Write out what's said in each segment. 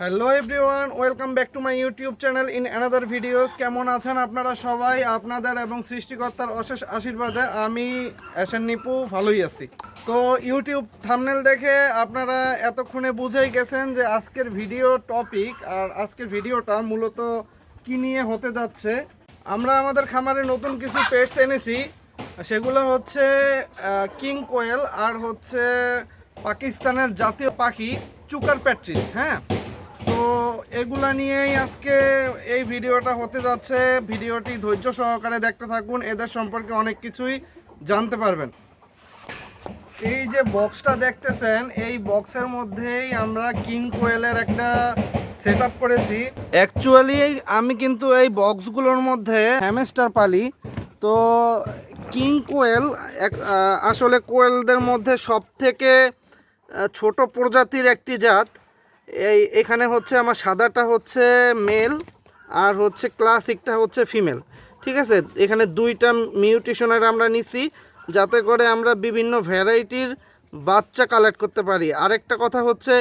Hello everyone welcome back to my YouTube channel in another videos কেমন আছেন আপনারা সবাই? আপনাদের এবং সৃষ্টিকর্তার অশেষ আশীর্বাদে আমি অ্যাশন নিপু, ভালোই আছি। তো ইউটিউব থামনেল দেখে আপনারা এতক্ষণে বুঝেই গেছেন যে আজকের ভিডিও টপিক আর আজকের ভিডিওটা মূলত কি নিয়ে হতে যাচ্ছে। আমরা আমাদের খামারে নতুন কিছু পেটস এনেছি। সেগুলো হচ্ছে কিং কোয়েল আর হচ্ছে পাকিস্তানের জাতীয় পাখি, চুকার প্যাট্রিস হ্যাঁ? এগুলা নিয়েই আজকে এই ভিডিওটা হতে যাচ্ছে। ভিডিওটি ধৈর্য সহকারে দেখতে থাকুন, এদের সম্পর্কে অনেক কিছুই জানতে পারবেন। এই যে বক্সটা দেখতেছেন, এই বক্সের মধ্যেই আমরা কিং কোয়েলের একটা সেট করেছি। অ্যাকচুয়ালি আমি কিন্তু এই বক্সগুলোর মধ্যে হ্যামেস্টার পালি। তো কিং কোয়েল আসলে কোয়েলদের মধ্যে সব থেকে ছোট প্রজাতির একটি জাত। এই এখানে হচ্ছে আমার সাদাটা হচ্ছে মেল আর হচ্ছে ক্লাসিকটা হচ্ছে ফিমেল ঠিক আছে? এখানে দুইটা মিউটেশনের আমরা নিছি, যাতে করে আমরা বিভিন্ন ভ্যারাইটির বাচ্চা কালেক্ট করতে পারি। আরেকটা কথা হচ্ছে,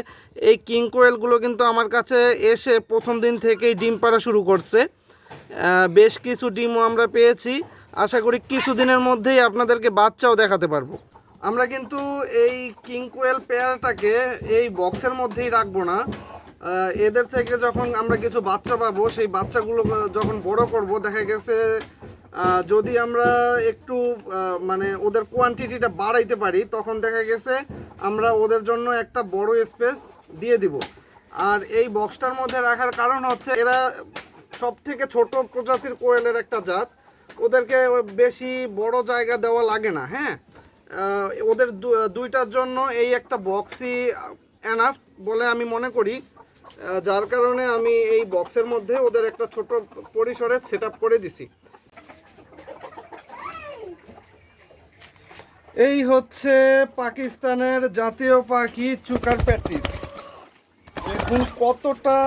এই কিং কোয়েলগুলো কিন্তু আমার কাছে এসে প্রথম দিন থেকেই ডিম পাড়া শুরু করছে। বেশ কিছু ডিমও আমরা পেয়েছি। আশা করি কিছুদিনের মধ্যেই আপনাদেরকে বাচ্চাও দেখাতে পারব। আমরা কিন্তু এই কিং কোয়েল পেয়ারটাকে এই বক্সের মধ্যেই রাখব না। এদের থেকে যখন আমরা কিছু বাচ্চা পাবো, সেই বাচ্চাগুলো যখন বড় করব, দেখা গেছে যদি আমরা একটু মানে ওদের কোয়ান্টিটিটা বাড়াইতে পারি, তখন দেখা গেছে আমরা ওদের জন্য একটা বড় স্পেস দিয়ে দিব। আর এই বক্সটার মধ্যে রাখার কারণ হচ্ছে, এরা সব থেকে ছোট প্রজাতির কোয়েলের একটা জাত। ওদেরকে বেশি বড় জায়গা দেওয়া লাগে না হ্যাঁ? ওদের দুইটার জন্য এই একটা বক্সই এনাফ বলে আমি মনে করি। যার কারণে আমি এই বক্সের মধ্যে ওদের একটা ছোট পরিসরে সেট করে দিছি। এই হচ্ছে পাকিস্তানের জাতীয় পাখি চুকার প্যাটিস দেখুন কতটা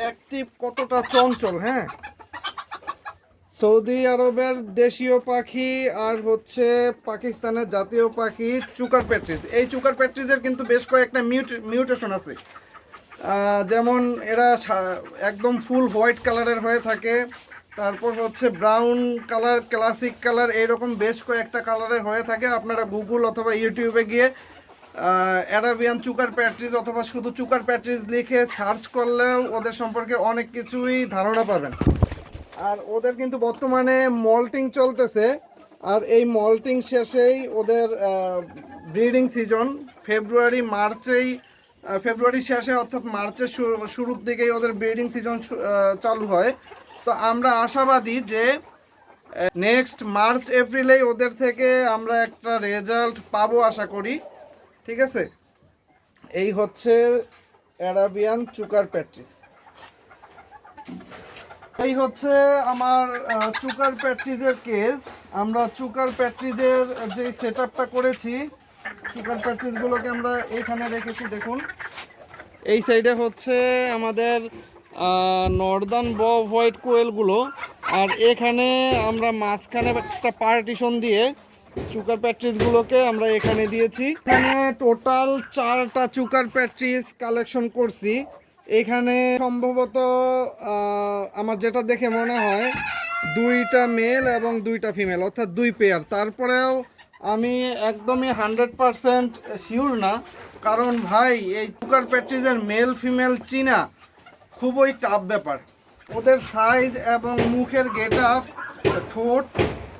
অ্যাক্টিভ কতটা চঞ্চল হ্যাঁ? সৌদি আরবের দেশীয় পাখি আর হচ্ছে পাকিস্তানের জাতীয় পাখি চুকার প্যাট্রিজ। এই চুকার প্যাট্রিজের কিন্তু বেশ কয়েকটা মিউট মিউটেশন আছে। যেমন এরা একদম ফুল হোয়াইট কালারের হয়ে থাকে। তারপর হচ্ছে ব্রাউন কালার, ক্লাসিক কালার, এইরকম বেশ কয়েকটা কালারের হয়ে থাকে। আপনারা গুগল অথবা ইউটিউবে গিয়ে অ্যারাবিয়ান চুকার প্যাট্রিজ অথবা শুধু চুকার প্যাট্রিজ লিখে সার্চ করলেও ওদের সম্পর্কে অনেক কিছুই ধারণা পাবেন। আর ওদের কিন্তু বর্তমানে মল্টিং চলতেছে। আর এই মল্টিং শেষেই ওদের ব্রিডিং সিজন। ফেব্রুয়ারি, মার্চেই ফেব্রুয়ারি শেষে অর্থাৎ মার্চের শুরু- শুরুর দিকেই ওদের ব্রিডিং সিজন চালু হয়। তো আমরা আশাবাদী যে নেক্সট মার্চ, এপ্রিলেই ওদের থেকে আমরা একটা রেজাল্ট পাবো আশা করি। ঠিক আছে? এই হচ্ছে অ্যারাবিয়ান চুকার প্যাট্রিস। এই হচ্ছে আমার চুকার প্যাট্রিজের কেস আমরা চুকার প্যাট্রিজের যে সেট করেছি, চুকার প্যাট্রিজগুলোকে আমরা এইখানে রেখেছি, দেখুন। এই সাইডে হচ্ছে আমাদের নর্দার্ন ব হোয়াইট কোয়েলগুলো আর এখানে আমরা মাঝখানে একটা পার্টিশন দিয়ে চুকার প্যাট্রিজগুলোকে আমরা এখানে দিয়েছি। এখানে টোটাল চারটা চুকার প্যাট্রিজ কালেকশন করছি। এখানে সম্ভবত আমার যেটা দেখে মনে হয়, দুইটা মেল এবং দুইটা ফিমেল অর্থাৎ দুই পেয়ার তারপরেও আমি একদমই হান্ড্রেড পারসেন্ট শিওর না, কারণ ভাই, এই কুকার প্যাট্রিজের মেল ফিমেল চিনা খুবই টাফ ব্যাপার। ওদের সাইজ এবং মুখের গেট আপ ঠোঁট,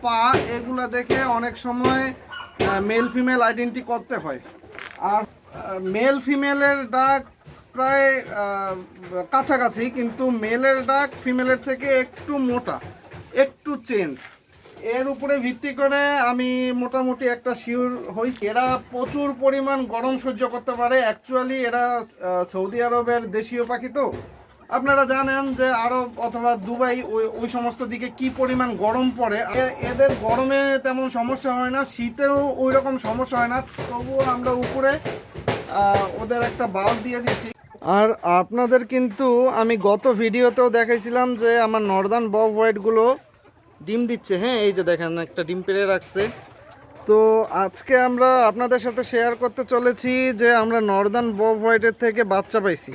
পা, এগুলো দেখে অনেক সময় মেল ফিমেল আইডেন্টি করতে হয়। আর মেল ফিমেলের ডাক প্রায় কাছাকাছি, কিন্তু মেলের ডাক ফিমেলের থেকে একটু মোটা, একটু চেঞ্জ এর উপরে ভিত্তি করে আমি মোটামুটি একটা শিওর হই এরা প্রচুর পরিমাণ গরম সহ্য করতে পারে। অ্যাকচুয়ালি এরা সৌদি আরবের দেশীয় পাখি তো। আপনারা জানেন যে আরব অথবা দুবাই ওই ওই সমস্ত দিকে কি পরিমাণ গরম পড়ে। এদের গরমে তেমন সমস্যা হয় না, শীতেও ওই রকম সমস্যা হয় না। তবুও আমরা উপরে ওদের একটা বাল্ব দিয়ে দিচ্ছি আর আপনাদের কিন্তু আমি গত ভিডিওতেও দেখাইছিলাম যে আমার নর্দার্ন বব হোয়াইটগুলো ডিম দিচ্ছে। হ্যাঁ এই যে দেখেন, একটা ডিম পেড়ে রাখছে। তো আজকে আমরা আপনাদের সাথে শেয়ার করতে চলেছি যে আমরা নর্দার্ন বব হোয়াইটের থেকে বাচ্চা পাইছি।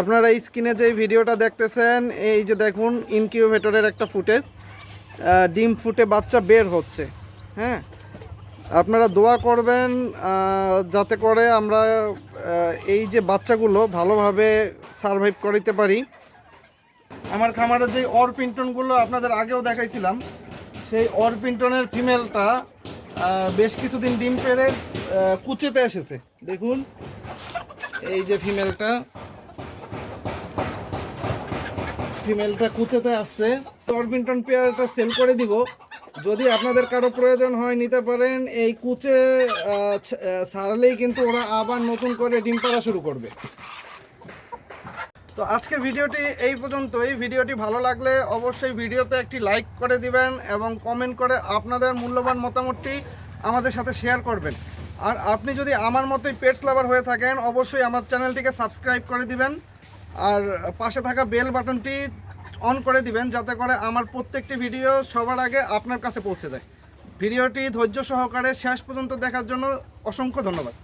আপনারা স্ক্রিনে যে ভিডিওটা দেখতেছেন, এই যে দেখুন ইনকিউবেটরের একটা ফুটেজ ডিম ফুটে বাচ্চা বের হচ্ছে। হ্যাঁ আপনারা দোয়া করবেন যাতে করে আমরা এই যে বাচ্চাগুলো ভালোভাবে সারভাইভ করাইতে পারি। আমার খামারের যে অরপিন্টনগুলো আপনাদের আগেও দেখাইছিলাম সেই অরপিন্টনের ফিমেলটা বেশ কিছুদিন ডিম আহ, কুচেতে এসেছে। দেখুন এই যে ফিমেলটা ফিমেলটা কুচেতে আসছে। অরপিন্টন পেয়ারটা সেল করে দিব। যদি আপনাদের কারও প্রয়োজন হয়, নিতে পারেন। এই কুচে ছাড়লেই কিন্তু ওরা আবার নতুন করে ডিম পাড়া শুরু করবে। তো আজকের ভিডিওটি এই পর্যন্তই। ভিডিওটি ভালো লাগলে অবশ্যই ভিডিওতে একটি লাইক করে দিবেন এবং কমেন্ট করে আপনাদের মূল্যবান মতামতটি আমাদের সাথে শেয়ার করবেন। আর আপনি যদি আমার মতোই পেটস লাভার হয়ে থাকেন, অবশ্যই আমার চ্যানেলটিকে সাবস্ক্রাইব করে দিবেন। আর পাশে থাকা বেল বাটনটি অন করে দিবেন যাতে করে আমার প্রত্যেকটি ভিডিও সবার আগে আপনার কাছে পৌঁছে যায়। ভিডিওটি ধৈর্য সহকারে শেষ পর্যন্ত দেখার জন্য অসংখ্য ধন্যবাদ।